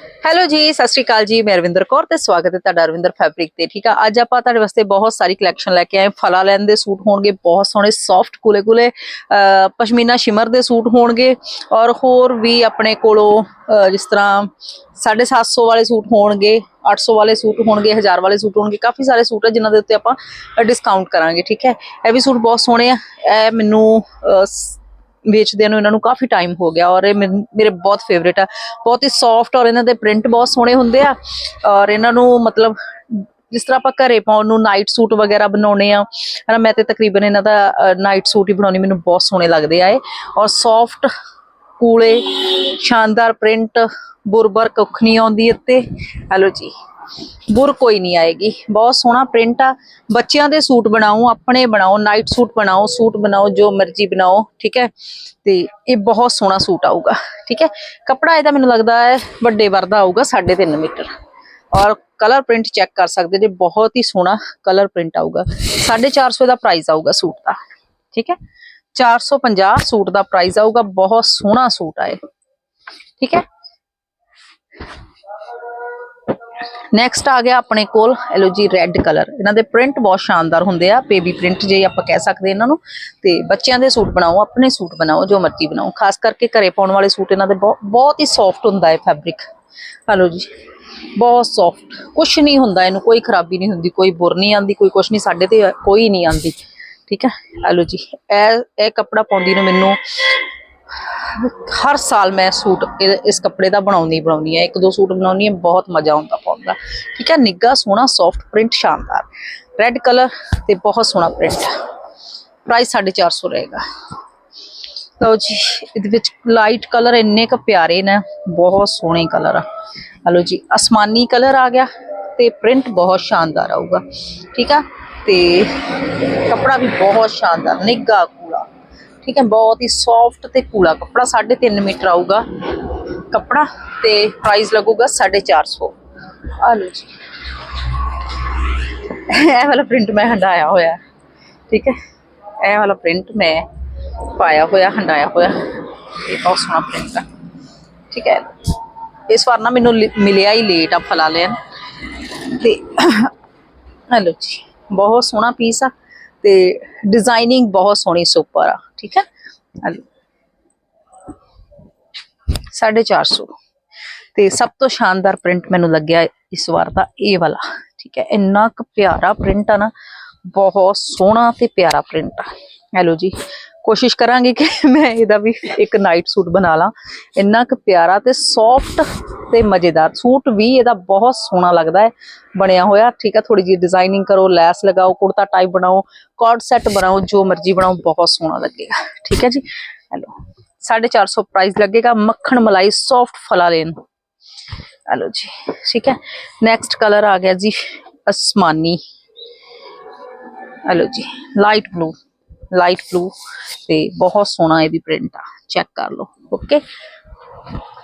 Hello ਜੀ, ਸਤਿ ਸ਼੍ਰੀ ਅਕਾਲ ਜੀ, ਮੈਂ ਰਵਿੰਦਰ ਕੌਰ ਤੇ ਸਵਾਗਤ ਹੈ ਤੁਹਾਡਾ ਰਵਿੰਦਰ ਫੈਬਰਿਕ ਤੇ, ਠੀਕ ਆ? ਅੱਜ ਆਪਾਂ ਤੁਹਾਡੇ ਵਾਸਤੇ ਬਹੁਤ ਸਾਰੀ ਕਲੈਕਸ਼ਨ ਲੈ ਕੇ ਆਏ ਫਲਾ ਲੈਣ ਦੇ ਸੂਟ ਹੋਣਗੇ, ਬਹੁਤ ਸੋਹਣੇ ਸੌਫਟ ਕੁਲੇ ਕੁਲੇ ਪਸ਼ਮੀਨਾ ਸ਼ਿਮਰ ਦੇ ਸੂਟ ਹੋਣਗੇ ਔਰ ਹੋਰ ਵੀ ਆਪਣੇ ਕੋਲੋਂ ਜਿਸ ਤਰ੍ਹਾਂ 750 ਵਾਲੇ ਸੂਟ ਹੋਣਗੇ 800 ਵਾਲੇ ਸੂਟ ਹੋਣਗੇ 1000 ਵਾਲੇ ਸੂਟ ਹੋਣਗੇ, ਕਾਫੀ ਸਾਰੇ ਸੂਟ ਹੈ ਜਿਨ੍ਹਾਂ ਦੇ ਉੱਤੇ ਆਪਾਂ ਡਿਸਕਾਊਂਟ ਕਰਾਂਗੇ, ਠੀਕ ਹੈ? ਇਹ ਵੀ ਸੂਟ ਬਹੁਤ ਸੋਹਣੇ ਆ। ਇਹ ਮੈਨੂੰ ਅਹ, ਵੇਚਦਿਆਂ ਨੂੰ ਇਹਨਾਂ ਨੂੰ ਕਾਫੀ ਟਾਈਮ ਹੋ ਗਿਆ ਔਰ ਇਹ ਮੈਨ- ਮੇਰੇ ਬਹੁਤ ਫੇਵਰੇਟ ਆ। ਬਹੁਤ ਹੀ ਸੌਫਟ ਔਰ ਇਹਨਾਂ ਦੇ ਪ੍ਰਿੰਟ ਬਹੁਤ ਸੋਹਣੇ ਹੁੰਦੇ ਆ ਔਰ ਇਹਨਾਂ ਨੂੰ ਮਤਲਬ ਜਿਸ ਤਰ੍ਹਾਂ ਆਪਾਂ ਘਰੇ ਪਾਉਣ ਨੂੰ ਨਾਈਟ ਸੂਟ ਵਗੈਰਾ ਬਣਾਉਣੇ ਆ ਹਨਾ ਮੈਂ ਤੇ ਤਕਰੀਬਨ ਇਹਨਾਂ ਦਾ ਨਾਈਟ ਸੂਟ ਹੀ ਬਣਾਉਣੀ ਮੈਨੂੰ ਬਹੁਤ ਸੋਹਣੇ ਲੱਗਦੇ ਆ ਇਹ। ਔਰ ਸੌਫਟ ਕੂਲੇ ਸ਼ਾਨਦਾਰ ਪ੍ਰਿੰਟ ਬੁਰਬਰ ਕੁੱਖ ਨਹੀਂ ਆਉਂਦੀ ਇੱਥੇ। ਹੈਲੋ ਜੀ। ਬੁਰ ਕੋਈ ਨਹੀਂ ਆਏਗੀ। ਬਹੁਤ ਸੋਹਣਾ ਪ੍ਰਿੰਟ ਆ। ਬੱਚਿਆਂ ਦੇ ਸੂਟ ਬਣਾਓ, ਆਪਣੇ ਬਣਾਓ ਨਾਈਟ ਸੂਟ ਬਣਾਓ ਸੂਟ ਬਣਾਓ, ਜੋ ਮਰਜ਼ੀ ਬਣਾਓ, ਠੀਕ ਹੈ? ਤੇ ਇਹ ਬਹੁਤ ਸੋਹਣਾ ਸੂਟ ਆਊਗਾ, ਠੀਕ ਹੈ? ਕਪੜਾ ਇਹਦਾ ਮੈਨੂੰ ਲੱਗਦਾ ਹੈ ਵੱਡੇ ਵਰਦਾ ਆਊਗਾ 3.5 ਮੀਟਰ। ਔਰ ਕਲਰ ਪ੍ਰਿੰਟ ਚੈੱਕ ਕਰ ਸਕਦੇ ਜੇ, ਬਹੁਤ ਹੀ ਸੋਹਣਾ ਕਲਰ ਪ੍ਰਿੰਟ ਆਊਗਾ। 450 ਦਾ ਪ੍ਰਾਈਸ ਆਊਗਾ ਸੂਟ ਦਾ, ਠੀਕ ਹੈ? 450 ਸੂਟ ਦਾ ਪ੍ਰਾਈਸ ਆਊਗਾ, ਬਹੁਤ ਸੋਹਣਾ ਸੂਟ ਆ ਇਹ, ਠੀਕ ਹੈ? ਨੈਕਸਟ ਆ ਗਿਆ ਆਪਣੇ ਕੋਲ ਐਲੋ ਜੀ ਰੈੱਡ ਕਲਰ ਇਹਨਾਂ ਦੇ ਪ੍ਰਿੰਟ ਬਹੁਤ ਸ਼ਾਨਦਾਰ ਹੁੰਦੇ ਆ ਬੇਬੀ ਪ੍ਰਿੰਟ ਜੇ ਆਪਾਂ ਕਹਿ ਸਕਦੇ ਇਹਨਾਂ ਨੂੰ। ਤੇ ਬੱਚਿਆਂ ਦੇ ਸੂਟ ਬਣਾਓ, ਆਪਣੇ ਸੂਟ ਬਣਾਓ, ਜੋ ਮਰਜ਼ੀ ਬਣਾਓ। ਖਾਸ ਕਰਕੇ ਘਰੇ ਪਾਉਣ ਵਾਲੇ ਸੂਟ ਇਹਨਾਂ ਦੇ ਬਹੁਤ ਬਹੁਤ ਹੀ ਸੌਫਟ ਹੁੰਦਾ ਹੈ ਫੈਬਰਿਕ ਹਲੋ ਜੀ, ਬਹੁਤ ਸੌਫਟ ਕੁਛ ਨਹੀਂ ਹੁੰਦਾ ਇਹਨੂੰ, ਕੋਈ ਖਰਾਬੀ ਨਹੀਂ ਹੁੰਦੀ, ਕੋਈ ਬੁਰ ਨਹੀਂ ਆਂਦੀ ਕੋਈ ਕੁਛ ਨਹੀਂ, ਸਾਡੇ ਤੇ ਕੋਈ ਨਹੀਂ ਆਂਦੀ ਠੀਕ ਹੈ? ਹਲੋ ਜੀ, ਇਹ ਇਹ ਕੱਪੜਾ ਪਾਉਂਦੀ ਨੂੰ ਮੈਨੂੰ ਹਰ ਸਾਲ ਮੈਂ ਸੂਟ ਇਹ- ਇਸ ਕੱਪੜੇ ਦਾ ਬਣਾਉਣੀ ਹੀ। ਬਣਾਉਣੀ ਹੈ ਇੱਕ ਦੋ ਸੂਟ ਬਣਾਉਣੀ ਹੈ, ਬਹੁਤ ਮਜ਼ਾ ਆਉਂਦਾ ਪਾਉਣ ਠੀਕ ਹੈ ਨਿੱਗਾ ਸੋਹਣਾ ਸੌਫਟ ਪ੍ਰਿੰਟ ਸ਼ਾਨਦਾਰ। ਰੈੱਡ ਕਲਰ ਤੇ ਬਹੁਤ ਸੋਹਣਾ ਪ੍ਰਿੰਟ ਪ੍ਰਾਈਸ 450 ਰਹੇਗਾ। ਲਓ ਜੀ, ਇਹਦੇ ਵਿੱਚ ਲਾਈਟ ਕਲਰ ਇੰਨੇ ਕ ਪਿਆਰੇ ਨੇ, ਬਹੁਤ ਸੋਹਣੇ ਕਲਰ ਆ। ਹਲੋ ਜੀ, ਅਸਮਾਨੀ ਕਲਰ ਆ ਗਿਆ ਤੇ ਪ੍ਰਿੰਟ ਬਹੁਤ ਸ਼ਾਨਦਾਰ ਆਊਗਾ। ਠੀਕ ਆ, ਤੇ ਕੱਪੜਾ ਵੀ ਬਹੁਤ ਸ਼ਾਨਦਾਰ ਨਿੱਗਾ ਕੂਲਾ ਠੀਕ ਹੈ, ਬਹੁਤ ਹੀ ਸੌਫਟ ਤੇ ਕੂਲਾ ਕੱਪੜਾ 3.5 ਮੀਟਰ ਆਊਗਾ। ਕੱਪੜਾ ਤੇ ਪ੍ਰਾਈਸ ਲੱਗੂਗਾ 450 ਆ ਲਓ ਜੀ ਇਹ ਵਾਲਾ ਪ੍ਰਿੰਟ ਮੈਂ ਹੰਡਾਇਆ ਹੋਇਆ। ਠੀਕ ਹੈ? ਇਹ ਵਾਲਾ ਪ੍ਰਿੰਟ ਮੈਂ ਪਾਇਆ ਹੋਇਆ, ਹੰਡਾਇਆ ਹੋਇਆ। ਇਹ ਬਹੁਤ ਸੋਹਣਾ ਪ੍ਰਿੰਟ ਆ। ਠੀਕ ਹੈ? ਇਸ ਵਾਰ ਨਾ ਮੈਨੂੰ ਮਿਲਿਆ ਹੀ ਲੇਟ ਆ ਫਲਾ ਲੈਣ। ਤੇ ਹਲੋ ਜੀ, ਬਹੁਤ ਸੋਹਣਾ ਪੀਸ ਆ ਤੇ ਡਿਜ਼ਾਈਨਿੰਗ ਬਹੁਤ ਸੋਹਣੀ ਸੁਪਰ ਆ। ਠੀਕ ਹੈ? ਹਲੋ। 450 ਤੇ ਸਭ ਤੋਂ ਸ਼ਾਨਦਾਰ ਪ੍ਰਿੰਟ ਮੈਨੂੰ ਲੱਗਿਆ ਇਸ ਵਾਰ ਦਾ ਇਹ ਵਾਲਾ। ਠੀਕ ਹੈ, ਇੰਨਾ ਕੁ ਪਿਆਰਾ ਪ੍ਰਿੰਟ ਆ ਨਾ, ਬਹੁਤ ਸੋਹਣਾ ਤੇ ਪਿਆਰਾ ਪ੍ਰਿੰਟ ਆ। ਹੈਲੋ ਜੀ, ਕੋਸ਼ਿਸ਼ ਕਰਾਂਗੇ ਕਿ ਮੈਂ ਇਹਦਾ ਵੀ ਇੱਕ ਨਾਈਟ ਸੂਟ ਬਣਾ ਲਾਂ। ਇੰਨਾ ਕੁ ਪਿਆਰਾ ਤੇ ਸੌਫਟ ਤੇ ਮਜ਼ੇਦਾਰ ਸੂਟ ਵੀ ਇਹਦਾ ਬਹੁਤ ਸੋਹਣਾ ਲੱਗਦਾ ਹੈ। ਬਣਿਆ ਹੋਇਆ, ਠੀਕ ਹੈ ਥੋੜੀ ਜਿਹੀ ਡਿਜ਼ਾਈਨਿੰਗ ਕਰੋ, ਲੈਸ ਲਗਾਓ, ਕੁੜਤਾ ਟਾਈਪ ਬਣਾਓ ਕਾਰਡ ਸੈੱਟ ਬਣਾਓ, ਜੋ ਮਰਜ਼ੀ ਬਣਾਓ, ਬਹੁਤ ਸੋਹਣਾ ਲੱਗੇਗਾ। ਠੀਕ ਹੈ ਜੀ, ਹੈਲੋ 450 ਪ੍ਰਾਈਸ ਲੱਗੇਗਾ, ਮੱਖਣ ਮਲਾਈ ਸੌਫਟ ਫਲਾ ਲੈਣ ਹੈਲੋ ਜੀ, ਠੀਕ ਹੈ। ਨੈਕਸਟ ਕਲਰ ਆ ਗਿਆ ਜੀ ਅਸਮਾਨੀ। ਹੈਲੋ ਜੀ ਲਾਈਟ ਬਲੂ ਲਾਈਟ ਬਲੂ ਤੇ ਬਹੁਤ ਸੋਹਣਾ ਇਹ ਵੀ ਪ੍ਰਿੰਟ ਆ। ਚੈੱਕ ਕਰ ਲਓ ਓਕੇ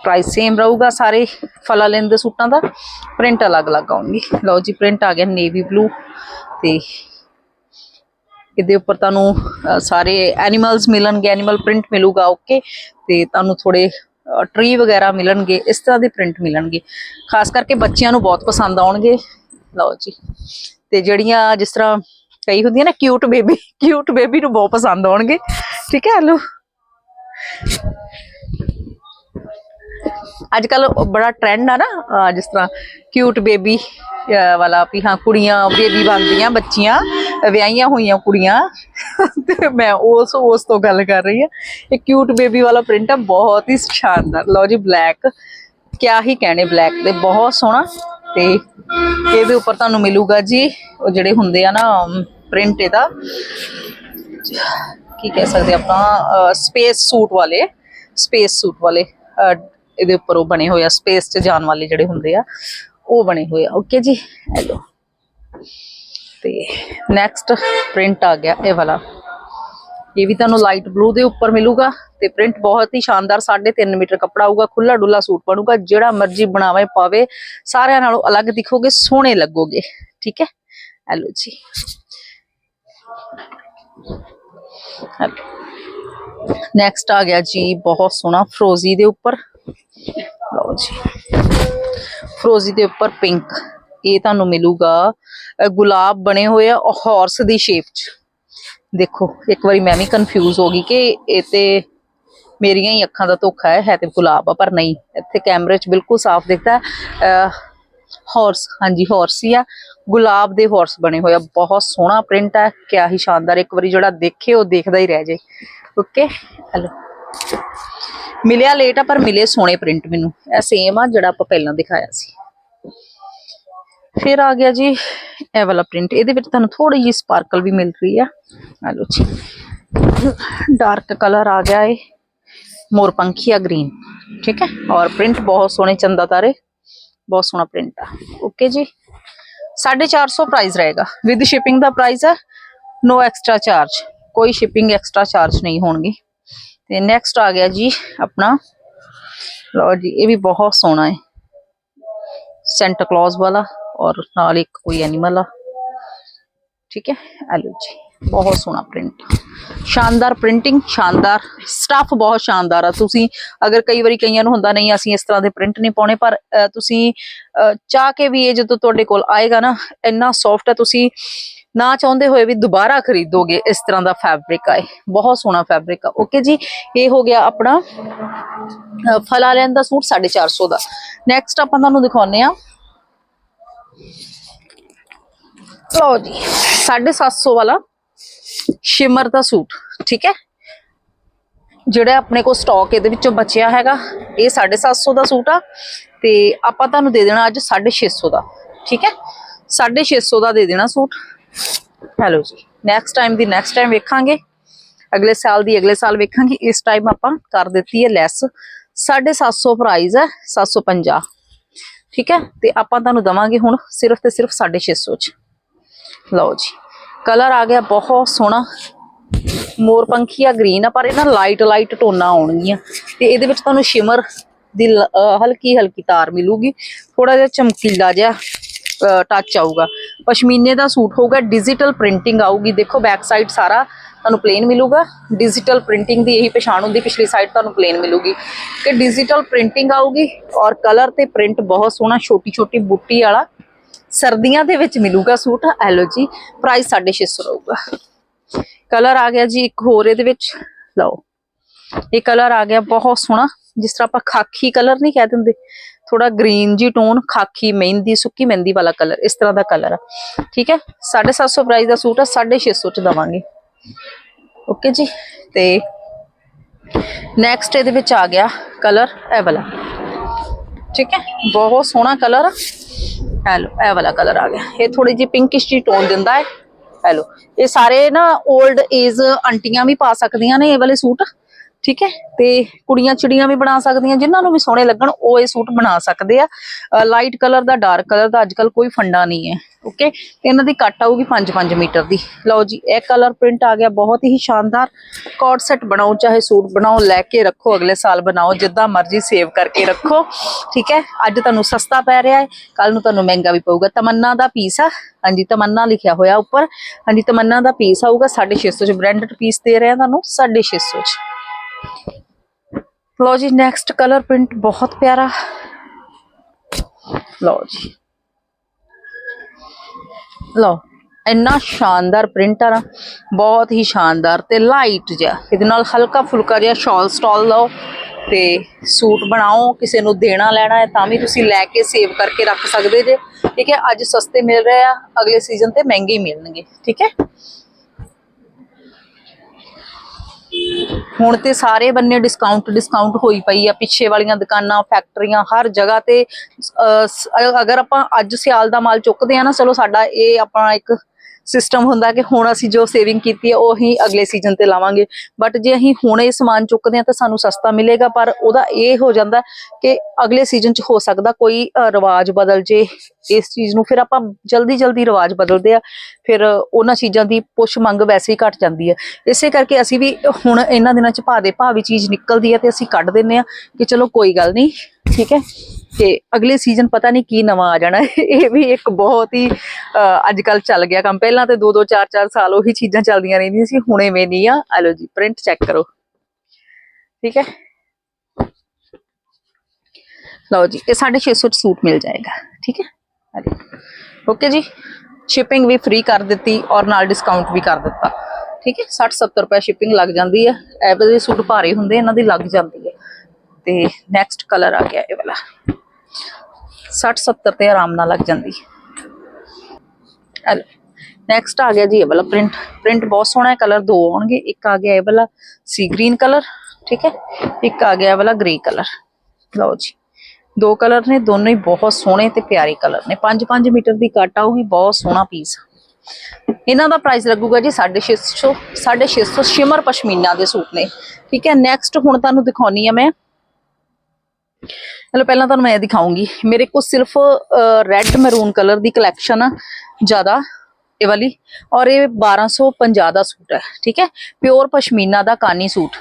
ਪ੍ਰਾਈਸ ਸੇਮ ਰਹੂਗਾ ਸਾਰੇ ਫਲਾ ਲੈਣ ਦੇ ਸੂਟਾਂ ਦਾ। ਪ੍ਰਿੰਟ ਅਲੱਗ-ਅਲੱਗ ਆਉਣਗੇ। ਲਓ ਜੀ ਪ੍ਰਿੰਟ ਆ ਗਿਆ ਨੇਵੀ ਬਲੂ ਤੇ ਇਹਦੇ ਉੱਪਰ ਤੁਹਾਨੂੰ ਸਾਰੇ ਐਨੀਮਲਸ ਮਿਲਣਗੇ ਐਨੀਮਲ ਪ੍ਰਿੰਟ ਮਿਲੂਗਾ ਓਕੇ ਤੇ ਤੁਹਾਨੂੰ ਥੋੜੇ ਟਰੀ ਵਗੈਰਾ ਮਿਲਣਗੇ, ਇਸ ਤਰ੍ਹਾਂ ਦੇ ਪ੍ਰਿੰਟ ਮਿਲਣਗੇ। ਖਾਸ ਕਰਕੇ ਬੱਚਿਆਂ ਨੂੰ ਬਹੁਤ ਪਸੰਦ ਆਉਣਗੇ। ਲਓ ਜੀ। ਤੇ ਜਿਹੜੀਆਂ ਜਿਸ ਤਰ੍ਹਾਂ ਕਈ ਹੁੰਦੀਆਂ ਨਾ ਕਿਊਟ ਬੇਬੀ ਕਿਊਟ ਬੇਬੀ ਨੂੰ ਬਹੁਤ ਪਸੰਦ ਆਉਣਗੇ। ਠੀਕ ਹੈ ਲੋ ਅੱਜ ਕੱਲ ਬੜਾ ਟ੍ਰੈਂਡ ਆ ਨਾ ਜਿਸ ਤਰ੍ਹਾਂ ਕਿਊਟ ਬੇਬੀ ਵਾਲਾ ਵੀ ਹਾਂ, ਕੁੜੀਆਂ ਬੇਬੀ ਬਣਦੀਆਂ, ਬੱਚੀਆਂ। ਵਿਆਹੀਆਂ ਹੋਈਆਂ ਕੁੜੀਆਂ। ਤੇ ਮੈਂ ਉਸ ਉਸ ਤੋਂ ਗੱਲ ਕਰ ਰਹੀ ਹਾਂ। ਇਹ ਕਿਊਟ ਬੇਬੀ ਵਾਲਾ ਪ੍ਰਿੰਟ ਆ, ਬਹੁਤ ਹੀ ਸ਼ਾਨਦਾਰ। ਲਓ ਜੀ ਬਲੈਕ ਕਿਆ ਹੀ ਕਹਿਣੇ ਬਲੈਕ ਦੇ। ਬਹੁਤ ਸੋਹਣਾ। ਤੇ ਇਹਦੇ ਉੱਪਰ ਤੁਹਾਨੂੰ ਮਿਲੂਗਾ ਜੀ, ਉਹ ਜਿਹੜੇ ਹੁੰਦੇ ਆ ਨਾ ਪ੍ਰਿੰਟ ਇਹਦਾ। ਕੀ ਕਹਿ ਸਕਦੇ ਆਪਾਂ? ਸਪੇਸ ਸੂਟ ਵਾਲੇ। ਸਪੇਸ ਸੂਟ ਵਾਲੇ। ਇਹਦੇ ਉੱਪਰ ਉਹ ਬਣੇ ਹੋਏ ਆ। ਸਪੇਸ 'ਚ ਜਾਣ ਵਾਲੇ ਜਿਹੜੇ ਹੁੰਦੇ ਆ, ਉਹ ਬਣੇ ਹੋਏ ਆ। ਓਕੇ ਜੀ ਹੈਲੋ ਤੇ ਨੈਕਸਟ ਪ੍ਰਿੰਟ ਆ ਗਿਆ ਇਹ ਵਾਲਾ। ਇਹ ਵੀ ਤੁਹਾਨੂੰ ਲਾਈਟ ਬਲੂ ਦੇ ਉੱਪਰ ਮਿਲੂਗਾ ਤੇ ਪ੍ਰਿੰਟ ਬਹੁਤ ਹੀ ਸ਼ਾਨਦਾਰ 3.5 ਮੀਟਰ ਕੱਪੜਾ ਆਊਗਾ ਖੁੱਲਾ ਡੁੱਲਾ ਸੂਟ ਬਣੂਗਾ, ਜਿਹੜਾ ਮਰਜ਼ੀ ਬਣਾਵੇ, ਪਾਵੇ, ਸਾਰਿਆਂ ਨਾਲੋਂ ਅਲੱਗ ਦਿਖੋਗੇ, ਸੋਹਣੇ ਲੱਗੋਗੇ, ਠੀਕ ਹੈ? ਹੈਲੋ ਜੀ। ਨੈਕਸਟ ਆ ਗਿਆ ਜੀ, ਬਹੁਤ ਸੋਹਣਾ ਫਰੋਜ਼ੀ ਦੇ ਉੱਪਰ। ਲਓ ਜੀ। ਫਰੋਜ਼ੀ ਦੇ ਉੱਪਰ ਪਿੰਕ ਇਹ ਤੁਹਾਨੂੰ ਮਿਲੂਗਾ। ਗੁਲਾਬ ਬਣੇ ਹੋਏ ਆ ਹਾਰਸ ਦੀ ਸ਼ੇਪ 'ਚ। ਦੇਖੋ, ਇੱਕ ਵਾਰੀ ਮੈਂ ਵੀ ਕਨਫਿਊਜ਼ ਹੋ ਗਈ ਕਿ ਇਹ ਤੇ ਮੇਰੀਆਂ ਹੀ ਅੱਖਾਂ ਦਾ ਧੋਖਾ ਹੈ ਹੈ ਤੇ ਗੁਲਾਬ ਆ, ਪਰ ਨਹੀਂ, ਇੱਥੇ ਕੈਮਰੇ 'ਚ ਬਿਲਕੁਲ ਸਾਫ਼ ਦਿਖਦਾ ਹਾਰਸ ਹਾਂਜੀ ਹਾਰਸ ਹੀ ਆ। ਗੁਲਾਬ ਦੇ ਹਾਰਸ ਬਣੇ ਹੋਏ ਆ, ਬਹੁਤ ਸੋਹਣਾ ਪ੍ਰਿੰਟ ਹੈ, ਕਿਆ ਹੀ ਸ਼ਾਨਦਾਰ, ਇੱਕ ਵਾਰੀ ਜਿਹੜਾ ਦੇਖੇ ਉਹ ਦੇਖਦਾ ਹੀ ਰਹਿ ਜਾਏ ਓਕੇ ਹਲੋ ਮਿਲਿਆ ਲੇਟ ਆ, ਪਰ ਮਿਲੇ ਸੋਹਣੇ ਪ੍ਰਿੰਟ ਮੈਨੂੰ। ਇਹ ਸੇਮ ਆ ਜਿਹੜਾ ਆਪਾਂ ਪਹਿਲਾਂ ਦਿਖਾਇਆ ਸੀ। ਫਿਰ ਆ ਗਿਆ ਜੀ ਇਹ ਵਾਲਾ ਪ੍ਰਿੰਟ ਇਹਦੇ ਵਿੱਚ ਤੁਹਾਨੂੰ ਥੋੜੀ ਜਿਹੀ ਸਪਾਰਕਲ ਵੀ ਮਿਲ ਰਹੀ ਆ ਆ ਲਓ ਜੀ ਡਾਰਕ ਕਲਰ ਆ ਗਿਆ ਏ ਮੋਰਪੰਖੀਆ ਗ੍ਰੀਨ ਠੀਕ ਹੈ ਔਰ ਪ੍ਰਿੰਟ ਬਹੁਤ ਸੋਹਣੇ ਚੰਦਾ ਤਾਰੇ ਬਹੁਤ ਸੋਹਣਾ ਪ੍ਰਿੰਟ ਆ ਓਕੇ ਜੀ 450 ਪ੍ਰਾਈਸ ਰਹੇਗਾ ਵਿਦ ਸ਼ਿਪਿੰਗ ਦਾ ਪ੍ਰਾਈਸ ਹੈ ਨੋ ਐਕਸਟਰਾ ਚਾਰਜ ਕੋਈ ਸ਼ਿਪਿੰਗ ਐਕਸਟਰਾ ਚਾਰਜ ਨਹੀਂ ਹੋਣਗੇ ਤੇ ਨੈਕਸਟ ਆ ਗਿਆ ਜੀ ਆਪਣਾ ਲਓ ਜੀ ਇਹ ਵੀ ਬਹੁਤ ਸੋਹਣਾ ਹੈ ਸੈਂਟਾ ਕਲੌਜ਼ ਵਾਲਾ ਔਰ ਨਾਲ ਇੱਕ ਕੋਈ ਐਨੀਮਲ ਆ। ਠੀਕ ਹੈ? ਆ ਲਓ ਜੀ ਬਹੁਤ ਸੋਹਣਾ ਪ੍ਰਿੰਟ ਸ਼ਾਨਦਾਰ ਪ੍ਰਿੰਟਿੰਗ ਸ਼ਾਨਦਾਰ। ਸਟੱਫ ਬਹੁਤ ਸ਼ਾਨਦਾਰ ਆ। ਤੁਸੀਂ ਅਗਰ ਕਈ ਵਾਰੀ ਕਈਆਂ ਨੂੰ ਹੁੰਦਾ ਨਹੀਂ ਅਸੀਂ ਇਸ ਤਰ੍ਹਾਂ ਦੇ ਪ੍ਰਿੰਟ ਨਹੀਂ ਪਾਉਣੇ ਪਰ ਤੁਸੀਂ ਚਾਹ ਕੇ ਵੀ ਇਹ ਜਦੋਂ ਤੁਹਾਡੇ ਕੋਲ ਆਏਗਾ ਨਾ ਇੰਨਾ ਸੌਫਟ ਆ। ਤੁਸੀਂ ਨਾ ਚਾਹੁੰਦੇ ਹੋਏ ਵੀ ਦੁਬਾਰਾ ਖਰੀਦੋਗੇ ਇਸ ਤਰ੍ਹਾਂ ਦਾ ਫੈਬਰਿਕ ਆਏ ਬਹੁਤ ਸੋਹਣਾ ਫੈਬਰਿਕ ਆ। ਓਕੇ ਜੀ ਇਹ ਹੋ ਗਿਆ ਆਪਣਾ ਅ, ਫਲਾ ਲੈਣ ਦਾ ਸੂਟ 450 ਦਾ। ਨੈਕਸਟ ਆਪਾਂ ਤੁਹਾਨੂੰ ਦਿਖਾਉਨੇ ਆ ਲਓ ਜੀ 750 ਵਾਲਾ ਸ਼ਿਮਰ ਦਾ ਸੂਟ, ਠੀਕ ਹੈ? ਜਿਹੜਾ ਆਪਣੇ ਕੋਲ ਸਟਾਕ ਇਹਦੇ ਵਿੱਚੋਂ ਬਚਿਆ ਹੈਗਾ, ਇਹ 750 ਦਾ ਸੂਟ ਆ, ਤੇ ਆਪਾਂ ਤੁਹਾਨੂੰ ਦੇ ਦੇਣਾ ਅੱਜ 650 ਦਾ, ਠੀਕ ਹੈ? 650 ਦਾ ਦੇ ਦੇਣਾ ਸੂਟ। ਹੈਲੋ ਜੀ ਨੈਕਸਟ ਟਾਈਮ ਦੀ ਨੈਕਸਟ ਟਾਈਮ ਵੇਖਾਂਗੇ। ਅਗਲੇ ਸਾਲ ਦੀ ਅਗਲੇ ਸਾਲ ਵੇਖਾਂਗੇ। ਇਸ ਟਾਈਮ ਆਪਾਂ ਕਰ ਦਿੱਤੀ ਹੈ ਲੈਸ 750 ਪ੍ਰਾਈਸ ਹੈ 750 ਠੀਕ ਹੈ? ਤੇ ਆਪਾਂ ਤੁਹਾਨੂੰ ਦਵਾਂਗੇ ਹੁਣ ਸਿਰਫ ਤੇ ਸਿਰਫ 650 ਚ। ਲਓ ਜੀ ਕਲਰ ਆ ਗਿਆ ਬਹੁਤ ਸੋਹਣਾ। ਮੋਰ ਪੰਖੀਆ ਗ੍ਰੀਨ ਆ, ਪਰ ਇਹ ਨਾ ਲਾਈਟ ਲਾਈਟ ਟੋਨਾਂ ਆਉਣਗੀਆਂ। ਤੇ ਇਹਦੇ ਵਿੱਚ ਤੁਹਾਨੂੰ ਸ਼ਿਮਰ ਦੀ ਹਲਕੀ ਹਲਕੀ ਤਾਰ ਮਿਲੂਗੀ। ਥੋੜਾ ਜਿਹਾ ਚਮਕੀਲਾ ਜਿਹਾ ਟੱਚ ਆਊਗਾ। ਪਸ਼ਮੀਨੇ ਦਾ ਸੂਟ ਹੋਊਗਾ ਡਿਜੀਟਲ ਪ੍ਰਿੰਟਿੰਗ ਆਊਗੀ। ਦੇਖੋ ਬੈਕ ਸਾਈਡ ਸਾਰਾ ਤੁਹਾਨੂੰ ਪਲੇਨ ਮਿਲੂਗਾ। ਡਿਜੀਟਲ ਪ੍ਰਿੰਟਿੰਗ ਦੀ ਇਹੀ ਪਛਾਣ ਹੁੰਦੀ, ਪਿਛਲੀ ਸਾਈਡ ਤੁਹਾਨੂੰ ਪਲੇਨ ਮਿਲੂਗੀ। ਕਿ ਡਿਜੀਟਲ ਪ੍ਰਿੰਟਿੰਗ ਆਊਗੀ ਔਰ ਕਲਰ ਤੇ ਪ੍ਰਿੰਟ ਬਹੁਤ ਸੋਹਣਾ ਛੋਟੀ ਛੋਟੀ ਬੂਟੀ ਵਾਲਾ ਸਰਦੀਆਂ ਦੇ ਵਿੱਚ ਮਿਲੂਗਾ ਸੂਟ। ਐਲੋ ਜੀ ਪ੍ਰਾਈਸ 650 ਰਹੂਗਾ। ਕਲਰ ਆ ਗਿਆ ਜੀ ਇੱਕ ਹੋਰ ਇਹਦੇ ਵਿੱਚ। ਲਓ, ਇਹ ਕਲਰ ਆ ਗਿਆ ਬਹੁਤ ਸੋਹਣਾ। ਜਿਸ ਤਰ੍ਹਾਂ ਆਪਾਂ ਖਾਕੀ ਕਲਰ ਨਹੀਂ ਕਹਿ ਦਿੰਦੇ। ਥੋੜਾ ਗ੍ਰੀਨ ਜੀ ਟੋਨ ਖਾਕੀ, ਮਹਿੰਦੀ, ਸੁੱਕੀ ਮਹਿੰਦੀ ਵਾਲਾ ਕਲਰ ਇਸ ਤਰ੍ਹਾਂ ਦਾ ਕਲਰ ਆ। ਠੀਕ ਹੈ 750 ਪ੍ਰਾਈਸ ਦਾ ਸੂਟ ਆ 650 ਚ ਦਵਾਂਗੇ। ਓਕੇ ਜੀ, ਤੇ ਨੈਕਸਟ ਇਹਦੇ ਵਿੱਚ ਆ ਗਿਆ ਕਲਰ ਇਹ ਵਾਲਾ। ਠੀਕ ਹੈ, ਬਹੁਤ ਸੋਹਣਾ ਕਲਰ ਹੈਲੋ ਇਹ ਵਾਲਾ ਕਲਰ ਆ ਗਿਆ। ਇਹ ਥੋੜੀ ਜਿਹੀ ਪਿੰਕਿਸ਼ ਜੀ ਟੋਨ ਦਿੰਦਾ ਹੈ। ਹੈਲੋ ਇਹ ਸਾਰੇ ਨਾ 올ਡ ਏਜ ਆਂਟੀਆਂ ਵੀ ਪਾ ਸਕਦੀਆਂ ਨੇ ਇਹ ਵਾਲੇ ਸੂਟ। ਠੀਕ ਹੈ? ਤੇ ਕੁੜੀਆਂ ਚਿੜੀਆਂ ਵੀ ਬਣਾ ਸਕਦੀਆਂ, ਜਿਨ੍ਹਾਂ ਨੂੰ ਵੀ ਸੋਹਣੇ ਲੱਗਣ, ਉਹ ਇਹ ਸੂਟ ਬਣਾ ਸਕਦੇ ਆ। ਲਾਈਟ ਕਲਰ ਦਾ ਡਾਰਕ ਕਲਰ ਦਾ ਅੱਜਕੱਲ ਕੋਈ ਫੰਡਾ ਨਹੀਂ ਹੈ ਓਕੇ ਤੇ ਇਹਨਾਂ ਦੀ ਕੱਟ ਆਊਗੀ 5-5 ਮੀਟਰ ਦੀ। ਲਓ ਜੀ, ਇਹ ਕਲਰ ਪ੍ਰਿੰਟ ਆ ਗਿਆ, ਬਹੁਤ ਹੀ ਸ਼ਾਨਦਾਰ। ਕੋਟ ਸੈਟ ਬਣਾਓ, ਚਾਹੇ ਸੂਟ ਬਣਾਓ, ਲੈ ਕੇ ਰੱਖੋ, ਅਗਲੇ ਸਾਲ ਬਣਾਓ, ਜਿੱਦਾਂ ਮਰਜ਼ੀ ਸੇਵ ਕਰਕੇ ਰੱਖੋ, ਠੀਕ ਹੈ? ਅੱਜ ਤੁਹਾਨੂੰ ਸਸਤਾ ਪੈ ਰਿਹਾ ਹੈ ਕੱਲ ਨੂੰ ਤੁਹਾਨੂੰ ਮਹਿੰਗਾ ਵੀ ਪਊਗਾ। ਤਮੰਨਾ ਦਾ ਪੀਸ ਆ। ਹਾਂਜੀ, ਤਮੰਨਾ ਲਿਖਿਆ ਹੋਇਆ ਉੱਪਰ। ਹਾਂਜੀ, ਤਮੰਨਾ ਦਾ ਪੀਸ ਆਊਗਾ 650 ਚ ਬ੍ਰਾਂਡਡ ਪੀਸ ਦੇ ਰਹੇ ਆ ਤੁਹਾਨੂੰ 650 ਚ। ਲਓ ਜੀ ਨੈਕਸਟ ਕਲਰ ਪ੍ਰਿੰਟ ਬਹੁਤ ਪਿਆਰਾ। ਲਓ ਜੀ। ਲਓ, ਇੰਨਾ ਸ਼ਾਨਦਾਰ ਪ੍ਰਿੰਟ ਆ ਨਾ, ਬਹੁਤ ਹੀ ਸ਼ਾਨਦਾਰ ਤੇ ਲਾਈਟ ਜਿਹਾ। ਇਹਦੇ ਨਾਲ ਹਲਕਾ ਫੁਲਕਾ ਜਿਹਾ ਸ਼ਾਲ ਸਟਾਲ ਲਓ ਤੇ ਸੂਟ ਬਣਾਓ, ਕਿਸੇ ਨੂੰ ਦੇਣਾ ਲੈਣਾ ਹੈ ਤਾਂ ਵੀ ਤੁਸੀਂ ਲੈ ਕੇ ਸੇਵ ਕਰਕੇ ਰੱਖ ਸਕਦੇ ਜੇ। ਠੀਕ ਹੈ, ਅੱਜ ਸਸਤੇ ਮਿਲ ਰਹੇ ਆ, ਅਗਲੇ ਸੀਜ਼ਨ ਤੇ ਮਹਿੰਗੇ ਹੀ ਮਿਲਣਗੇ। ਠੀਕ ਹੈ? ਹੁਣ ਤੇ ਸਾਰੇ ਬੰਨੇ ਡਿਸਕਾਊਂਟ ਡਿਸਕਾਊਂਟ ਹੋਈ ਪਈ ਆ ਪਿੱਛੇ ਵਾਲੀਆਂ ਦੁਕਾਨਾਂ ਫੈਕਟਰੀਆਂ ਹਰ ਜਗ੍ਹਾ ਤੇ ਅਹ, ਅਗਰ ਆਪਾਂ ਅੱਜ ਸਿਆਲ ਦਾ ਮਾਲ ਚੁੱਕਦੇ ਆ ਨਾ ਚਲੋ ਸਾਡਾ ਇਹ ਆਪਣਾ ਇੱਕ ਸਿਸਟਮ ਹੁੰਦਾ ਕਿ ਹੁਣ ਅਸੀਂ ਜੋ ਸੇਵਿੰਗ ਕੀਤੀ ਹੈ, ਉਹ ਹੀ ਅਗਲੇ ਸੀਜ਼ਨ ਤੇ ਲਾਵਾਂਗੇ। ਬਟ ਜੇ ਅਸੀਂ ਹੁਣ ਇਹ ਸਮਾਨ ਚੁੱਕਦੇ ਹਾਂ, ਤਾਂ ਸਾਨੂੰ ਸਸਤਾ ਮਿਲੇਗਾ, ਪਰ ਉਹਦਾ ਇਹ ਹੋ ਜਾਂਦਾ ਕਿ ਅਗਲੇ ਸੀਜ਼ਨ 'ਚ ਹੋ ਸਕਦਾ ਕੋਈ ਰਿਵਾਜ ਬਦਲ ਜੇ। ਇਸ ਚੀਜ਼ ਨੂੰ ਫਿਰ ਆਪਾਂ ਜਲਦੀ ਜਲਦੀ ਰਿਵਾਜ ਬਦਲਦੇ ਆ ਫਿਰ ਉਹਨਾਂ ਚੀਜ਼ਾਂ ਦੀ ਪੁੱਛ ਮੰਗ ਵੈਸੇ ਹੀ ਘਟ ਜਾਂਦੀ ਹੈ। ਇਸੇ ਕਰਕੇ ਅਸੀਂ ਵੀ ਹੁਣ ਇਹਨਾਂ ਦਿਨਾਂ 'ਚ ਭਾਅ ਦੇ ਭਾਅ ਵੀ ਚੀਜ਼ ਨਿਕਲਦੀ ਹੈ ਤੇ ਅਸੀਂ ਕੱਢ ਦਿੰਨੇ ਆ ਕਿ ਚਲੋ ਕੋਈ ਗੱਲ ਨਹੀਂ, ਠੀਕ ਹੈ? ਤੇ ਅਗਲੇ ਸੀਜ਼ਨ ਪਤਾ ਨਹੀਂ ਕੀ ਨਵਾਂ ਆ ਜਾਣਾ। ਇਹ ਵੀ ਇੱਕ ਬਹੁਤ ਹੀ ਅੱਜ ਕੱਲ ਚੱਲ ਗਿਆ ਕੰਮ। ਪਹਿਲਾਂ ਤੇ 2-2 4-4 ਸਾਲ ਉਹੀ ਚੀਜ਼ਾਂ ਚੱਲਦੀਆਂ ਰਹਿੰਦੀਆਂ ਸੀ, ਹੁਣ ਐਵੇਂ ਨਹੀਂ ਆ। ਆ ਲਓ ਜੀ ਪ੍ਰਿੰਟ ਚੈੱਕ ਕਰੋ। ਠੀਕ ਹੈ? ਲਓ ਜੀ, ਇਹ 650 ਚ ਸੂਟ ਮਿਲ ਜਾਏਗਾ। ਠੀਕ ਹੈ? ਓਕੇ ਜੀ। ਸ਼ਿਪਿੰਗ ਵੀ ਫ੍ਰੀ ਕਰ ਦਿੱਤੀ ਔਰ ਨਾਲ ਡਿਸਕਾਊਂਟ ਵੀ ਕਰ ਦਿੱਤਾ। ਠੀਕ ਹੈ? 60 70 ਰੁਪਏ ਸ਼ਿਪਿੰਗ ਲੱਗ ਜਾਂਦੀ ਹੈ। ਐਵੇਂ ਦੇ ਸੂਟ ਭਾਰੇ ਹੁੰਦੇ, ਇਹਨਾਂ ਦੀ ਲੱਗ ਜਾਂਦੀ ਹੈ। ਤੇ ਨੈਕਸਟ ਕਲਰ ਆ ਗਿਆ ਇਹ ਵਾਲਾ। 60 70 ਤੇ ਆਰਾਮ ਨਾਲ ਲੱਗ ਜਾਂਦੀ। ਹੈ ਨੈਕਸਟ ਆ ਗਿਆ ਜੀ ਇਹ ਵਾਲਾ ਪ੍ਰਿੰਟ ਪ੍ਰਿੰਟ ਬਹੁਤ ਸੋਹਣਾ ਹੈ ਕਲਰ ਦੋ ਆਉਣਗੇ। ਇੱਕ ਆ ਗਿਆ ਇਹ ਵਾਲਾ ਸੀ ਗ੍ਰੀਨ ਕਲਰ ਠੀਕ ਹੈ? ਇੱਕ ਆ ਗਿਆ ਇਹ ਵਾਲਾ ਗ੍ਰੇ ਕਲਰ ਲਓ ਜੀ। ਦੋ ਕਲਰ ਨੇ, ਦੋਨੋਂ ਹੀ ਬਹੁਤ ਸੋਹਣੇ ਤੇ ਪਿਆਰੇ ਕਲਰ ਨੇ। 5-5 ਮੀਟਰ ਦੀ ਕੱਟ ਆਊਗੀ, ਬਹੁਤ ਸੋਹਣਾ ਪੀਸ ਇਹਨਾਂ ਦਾ ਪ੍ਰਾਈਸ ਲੱਗੂਗਾ ਜੀ 650 650 ਸ਼ਿਮਰ ਪਸ਼ਮੀਨਾ ਦੇ ਸੂਟ ਨੇ। ਠੀਕ ਹੈ? ਨੈਕਸਟ ਹੁਣ ਤੁਹਾਨੂੰ ਦਿਖਾਉਣੀ ਆ ਮੈਂ ਚਲੋ ਪਹਿਲਾਂ ਤੁਹਾਨੂੰ ਮੈਂ ਇਹ ਦਿਖਾਉਂਗੀ। ਮੇਰੇ ਕੋਲ ਸਿਰਫ ਰੈੱਡ ਮੈਰੂਨ ਕਲਰ ਦੀ ਕਲੈਕਸ਼ਨ ਆ, ਜ਼ਿਆਦਾ, ਇਹ ਵਾਲੀ। ਔਰ ਇਹ 1250 ਦਾ ਸੂਟ ਹੈ, ਠੀਕ ਹੈ? ਪਿਓਰ ਪਸ਼ਮੀਨਾ ਦਾ ਕਾਨੀ ਸੂਟ।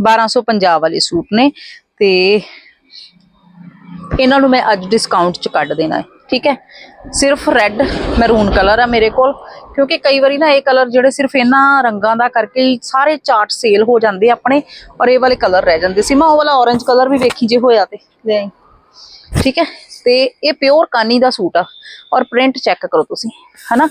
1250 ਵਾਲੇ ਸੂਟ ਨੇ ਤੇ ਇਹਨਾਂ ਨੂੰ ਮੈਂ ਅੱਜ ਡਿਸਕਾਊਂਟ ਚ ਕੱਢ ਦੇਣਾ ਹੈ। ਠੀਕ ਹੈ? ਸਿਰਫ ਰੈੱਡ ਮੈਰੂਨ ਕਲਰ ਆ ਮੇਰੇ ਕੋਲ, ਕਿਉਂਕਿ ਕਈ ਵਾਰੀ ਨਾ ਇਹ ਕਲਰ ਜਿਹੜੇ ਸਿਰਫ ਇਹਨਾਂ ਰੰਗਾਂ ਦਾ ਕਰਕੇ ਹੀ ਸਾਰੇ ਚਾਰਟ ਸੇਲ ਹੋ ਜਾਂਦੇ ਆਪਣੇ, ਔਰ ਇਹ ਵਾਲੇ ਕਲਰ ਰਹਿ ਜਾਂਦੇ ਸੀ। ਮੈਂ ਉਹ ਵਾਲਾ orange ਕਲਰ ਵੀ ਵੇਖੀ ਜੇ ਹੋਇਆ ਤੇ, ਲੈ ਆਈ। ਠੀਕ ਹੈ? ਤੇ ਇਹ ਪਿਓਰ ਕਾਨੀ ਦਾ ਸੂਟ ਆ, ਔਰ ਪ੍ਰਿੰਟ ਚੈੱਕ ਕਰੋ ਤੁਸੀਂ, ਹਨਾ?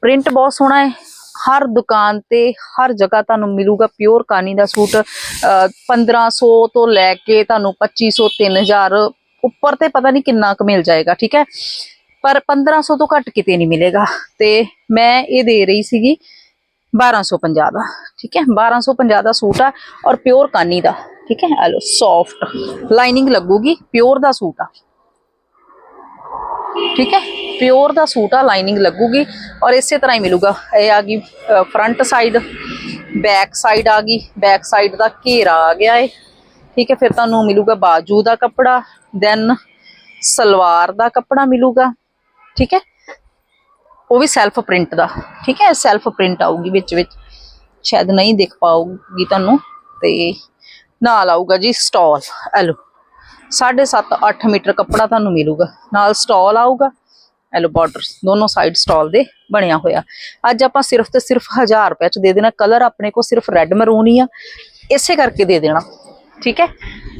ਪ੍ਰਿੰਟ ਬਹੁਤ ਸੋਹਣਾ ਹੈ। ਹਰ ਦੁਕਾਨ ਤੇ, ਹਰ ਜਗ੍ਹਾ ਤੁਹਾਨੂੰ ਮਿਲੂਗਾ ਪਿਓਰ ਕਾਨੀ ਦਾ ਸੂਟ। ਅਹ 1500 ਤੋਂ ਲੈ ਕੇ ਤੁਹਾਨੂੰ 2500 3000 ਉੱਪਰ ਤੇ ਪਤਾ ਨਹੀਂ ਕਿੰਨਾ ਕੁ ਮਿਲ ਜਾਏਗਾ, ਠੀਕ ਹੈ? ਪਰ 1500 ਤੋਂ ਘੱਟ ਕਿਤੇ ਨਹੀਂ ਮਿਲੇਗਾ। ਤੇ ਮੈਂ ਇਹ ਦੇ ਰਹੀ ਸੀਗੀ 1250 ਦਾ, ਠੀਕ ਹੈ? 1250 ਦਾ ਸੂਟ ਆ ਔਰ ਪਿਓਰ ਕਾਨੀ ਦਾ, ਠੀਕ ਹੈ? ਆ ਲੋ ਸੌਫਟ ਲਾਈਨਿੰਗ ਲੱਗੂਗੀ, ਪਿਓਰ ਦਾ ਸੂਟ ਆ। ਠੀਕ ਹੈ? ਪਿਓਰ ਦਾ ਸੂਟ ਆ ਲਾਈਨਿੰਗ ਲੱਗੂਗੀ ਔਰ ਇਸੇ ਤਰ੍ਹਾਂ ਹੀ ਮਿਲੂਗਾ। ਇਹ ਆ ਗਈ ਫਰੰਟ ਸਾਈਡ ਬੈਕ ਸਾਈਡ ਆ ਗਈ ਬੈਕ ਸਾਈਡ ਦਾ ਘੇਰਾ ਆ ਗਿਆ ਏ। ਠੀਕ ਹੈ, ਫਿਰ ਤੁਹਾਨੂੰ ਮਿਲੂਗਾ ਬਾਜੂ ਦਾ ਕੱਪੜਾ ਦੈਨ ਸਲਵਾਰ ਦਾ ਕੱਪੜਾ ਮਿਲੂਗਾ, ਠੀਕ ਹੈ। ਉਹ ਵੀ ਸੈਲਫ ਪ੍ਰਿੰਟ ਦਾ, ਠੀਕ ਹੈ ਸੈਲਫ ਪ੍ਰਿੰਟ ਆਊਗੀ ਵਿੱਚ ਵਿੱਚ। ਸ਼ਾਇਦ ਨਹੀਂ ਦਿਖ ਪਾਊਗੀ ਤੁਹਾਨੂੰ, ਤੇ ਨਾਲ ਆਊਗਾ ਜੀ ਸਟਾਲ ਐਲੋ 7.5 8 ਮੀਟਰ ਕੱਪੜਾ ਤੁਹਾਨੂੰ ਮਿਲੂਗਾ, ਨਾਲ ਸਟਾਲ ਆਊਗਾ। ਐਲੋ ਬਾਰਡਰ ਦੋਨੋਂ ਸਾਈਡ ਸਟਾਲ ਦੇ ਬਣਿਆ ਹੋਇਆ। ਅੱਜ ਆਪਾਂ ਸਿਰਫ ਤੇ ਸਿਰਫ 1000 ਰੁਪਏ ਚ ਦੇ ਦੇਣਾ ਕਲਰ ਆਪਣੇ ਕੋਲ ਸਿਰਫ ਰੈੱਡ ਮਰੂਨ ਹੀ ਆ। ਇਸੇ ਕਰਕੇ ਦੇ ਦੇਣਾ। ਠੀਕ ਹੈ?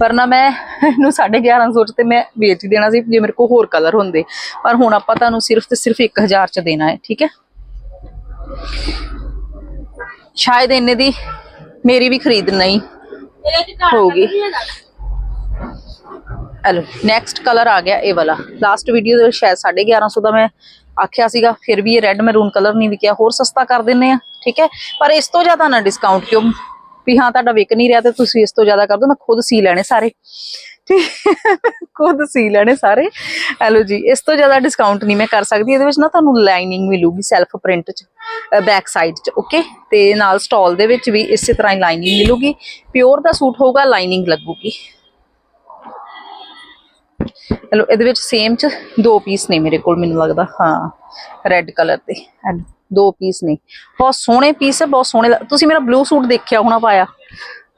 ਵਰਨਾ ਮੈਂ ਇਹਨੂੰ 1150 ਚ ਤੇ ਮੈਂ ਵੇਚ ਹੀ ਦੇਣਾ ਸੀ ਜੇ ਮੇਰੇ ਕੋਲ ਹੋਰ ਕਲਰ ਹੁੰਦੇ। ਪਰ ਹੁਣ ਆਪਾਂ ਤੁਹਾਨੂੰ ਸਿਰਫ ਤੇ ਸਿਰਫ 1000 ਚ ਦੇਣਾ ਹੈ ਠੀਕ ਹੈ? ਸ਼ਾਇਦ ਇੰਨੇ ਦੀ ਮੇਰੀ ਵੀ ਖਰੀਦ ਨਹੀਂ ਹੋਊਗੀ। ਹਲੋ ਨੈਕਸਟ ਕਲਰ ਆ ਗਿਆ ਇਹ ਵਾਲਾ। ਲਾਸਟ ਵੀਡੀਓ ਦੇ ਸ਼ਾਇਦ 1150 ਦਾ ਮੈਂ ਆਖਿਆ ਸੀਗਾ ਫਿਰ ਵੀ ਇਹ ਰੈੱਡ ਮੈਰੂਨ ਕਲਰ ਨਹੀਂ ਵਿਕਿਆ। ਹੋਰ ਸਸਤਾ ਕਰ ਦਿੰਨੇ ਆ ਠੀਕ ਹੈ? ਪਰ ਇਸ ਤੋਂ ਜ਼ਿਆਦਾ ਨਾ ਡਿਸਕਾਊਂਟ ਕਿਉਂ? ਵੀ ਹਾਂ ਤੁਹਾਡਾ ਵਿਕ ਨਹੀਂ ਰਿਹਾ ਤੇ ਤੁਸੀਂ ਇਸ ਤੋਂ ਜ਼ਿਆਦਾ ਕਰ ਦਿਓ, ਮੈਂ ਖੁਦ ਸੀ ਲੈਣੇ ਸਾਰੇ। ਠੀਕ ਖੁਦ ਸੀ ਲੈਣੇ ਸਾਰੇ। ਹੈਲੋ ਜੀ, ਇਸ ਤੋਂ ਜ਼ਿਆਦਾ ਡਿਸਕਾਊਂਟ ਨਹੀਂ ਮੈਂ ਕਰ ਸਕਦੀ, ਇਹਦੇ ਵਿੱਚ ਨਾ ਤੁਹਾਨੂੰ ਲਾਈਨਿੰਗ ਮਿਲੂਗੀ ਸੈਲਫ ਪ੍ਰਿੰਟ ਚ ਬੈਕ ਸਾਈਡ ਚ ਓਕੇ ਤੇ ਨਾਲ ਸਟਾਲ ਦੇ ਵਿੱਚ ਵੀ ਇਸੇ ਤਰ੍ਹਾਂ ਹੀ ਲਾਈਨਿੰਗ ਮਿਲੂਗੀ। ਪਿਓਰ ਦਾ ਸੂਟ ਹੋਊਗਾ ਲਾਈਨਿੰਗ ਲੱਗੂਗੀ। ਹੈਲੋ ਇਹਦੇ ਵਿੱਚ ਸੇਮ ਚ ਦੋ ਪੀਸ ਨੇ ਮੇਰੇ ਕੋਲ, ਮੈਨੂੰ ਲੱਗਦਾ, ਹਾਂ ਰੈੱਡ ਕਲਰ ਦੇ। ਐਂਡ ਦੋ ਪੀਸ ਨੇ ਬਹੁਤ ਸੋਹਣੇ ਪੀਸ ਹੈ ਬਹੁਤ ਸੋਹਣੇ ਲੱਗ- ਤੁਸੀਂ ਮੇਰਾ ਬਲੂ ਸੂਟ ਦੇਖਿਆ ਹੋਣਾ ਪਾਇਆ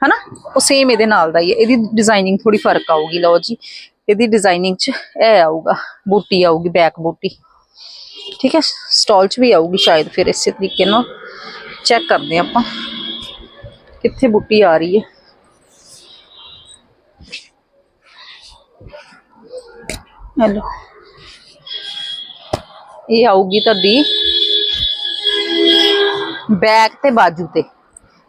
ਹਨਾ ਉਹ ਸੇਮ ਇਹਦੇ ਨਾਲ ਦਾ ਹੀ ਹੈ ਇਹਦੀ ਡਿਜ਼ਾਈਨਿੰਗ ਥੋੜੀ ਫ਼ਰਕ ਆਊਗੀ ਲਓ ਜੀ ਇਹਦੀ ਡਿਜ਼ਾਈਨਿੰਗ ਚ ਇਹ ਆਊਗਾ ਬੂਟੀ ਆਊਗੀ ਬੈਕ ਬੂਟੀ ਠੀਕ ਹੈ ਸਟਾਲ ਚ ਵੀ ਆਊਗੀ ਸ਼ਾਇਦ ਫਿਰ ਇਸੇ ਤਰੀਕੇ ਨਾਲ ਚੈੱਕ ਕਰਦੇ ਹਾਂ ਆਪਾਂ ਕਿੱਥੇ ਬੂਟੀ ਆ ਰਹੀ ਹੈ ਹੈਲੋ ਇਹ ਆਊਗੀ ਤੁਹਾਡੀ ਬੈਕ ਤੇ ਬਾਜੂ ਤੇ।